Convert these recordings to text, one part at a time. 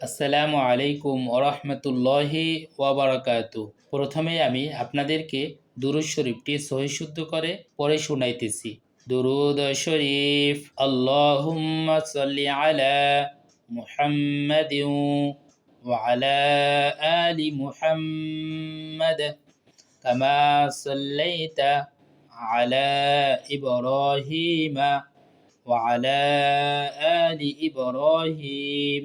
আসসালামু আলাইকুম ওরহমতুল্লাহি ওয়াবারাকাতু প্রথমে আমি আপনাদেরকে দুরুদ শরীফটি সহিশুদ্ধ করে পরে শুনাইতেছি দুরুদ শরীফ আল্লাহুম্মা সাল্লি আলা মুহাম্মাদিন وعلى آل محمد كما صليت على إبراهيم وعلى آل إبراهيم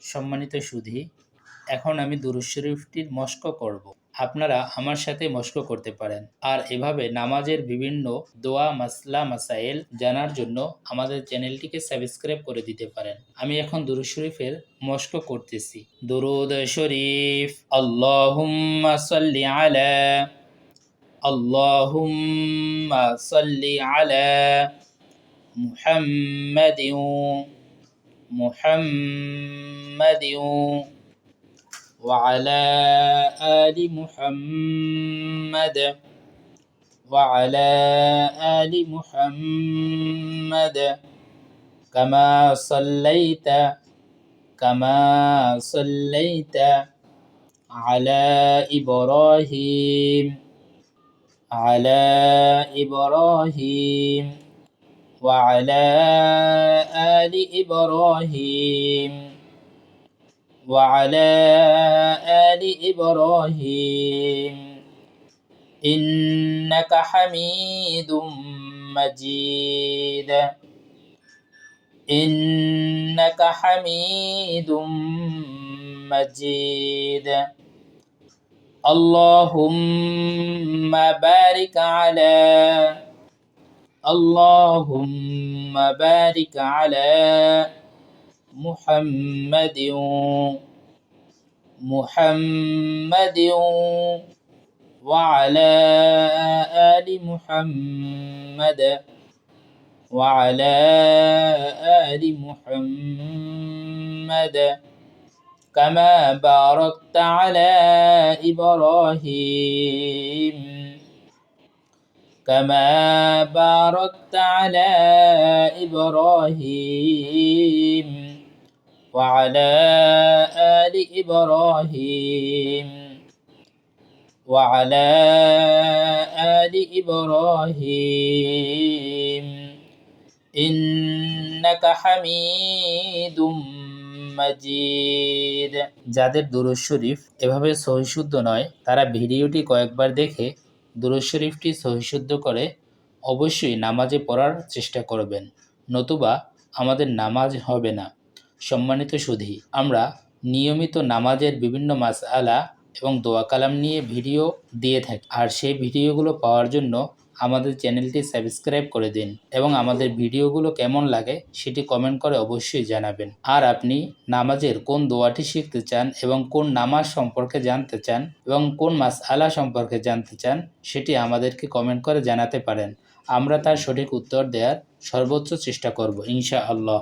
সম্মানিত সুধি, এখন আমি দুরুদ শরীফটির মস্ক করব। আপনারা আমার সাথে মস্ক করতে পারেন। আর এভাবে নামাজের বিভিন্ন দোয়া, মাসলা, মাসাইল জানার জন্য আমাদের চ্যানেলটিকে সাবস্ক্রাইব করে দিতে পারেন। আমি এখন দুরুদ শরীফের মস্ক করতেছি। দুরুদ শরীফ, আল্লাহুম্মা সাল্লি আলা, আল্লাহুম্মা সাল্লি আলা محمد محمد. وعلى آل محمد. وعلى آل محمد. كما صليت كما صليت على إبراهيم. على إبراهيم. وعلى آل إبراهيم. وعلى آل إبراهيم. إنك حميد مجيد. إنك حميد مجيد. اللهم بارك على اللهم بارك على محمد محمد وعلى آل محمد وعلى آل محمد كما باركت على إبراهيم كما باركت على إبراهيم وعلى آل إبراهيم وعلى آل إبراهيم إنك حميد মাজিদ যাদের দুরুদ শরীফ এভাবে সহিশুদ্ধ নয় তারা ভিডিওটি কয়েকবার দেখে দুরুদ শরীফটি সহিশুদ্ধ করে অবশ্যই নামাজে পড়ার চেষ্টা করবেন, নতুবা আমাদের নামাজ হবে না। সম্মানিত সুধী, আমরা নিয়মিত নামাজের বিভিন্ন মাসআলা এবং দোয়া কালাম নিয়ে ভিডিও দিয়ে থাকি। আর সেই ভিডিওগুলো পাওয়ার জন্য আমাদের চ্যানেলটি সাবস্ক্রাইব করে দিন এবং আমাদের ভিডিওগুলো কেমন লাগে সেটি কমেন্ট করে অবশ্যই জানাবেন। আর আপনি নামাজের কোন দোয়াটি শিখতে চান এবং কোন নামাজ সম্পর্কে জানতে চান এবং কোন মাস আলা সম্পর্কে জানতে চান সেটি আমাদেরকে কমেন্ট করে জানাতে পারেন। আমরা তার সঠিক উত্তর দেওয়ার সর্বোচ্চ চেষ্টা করব ইনশা আল্লাহ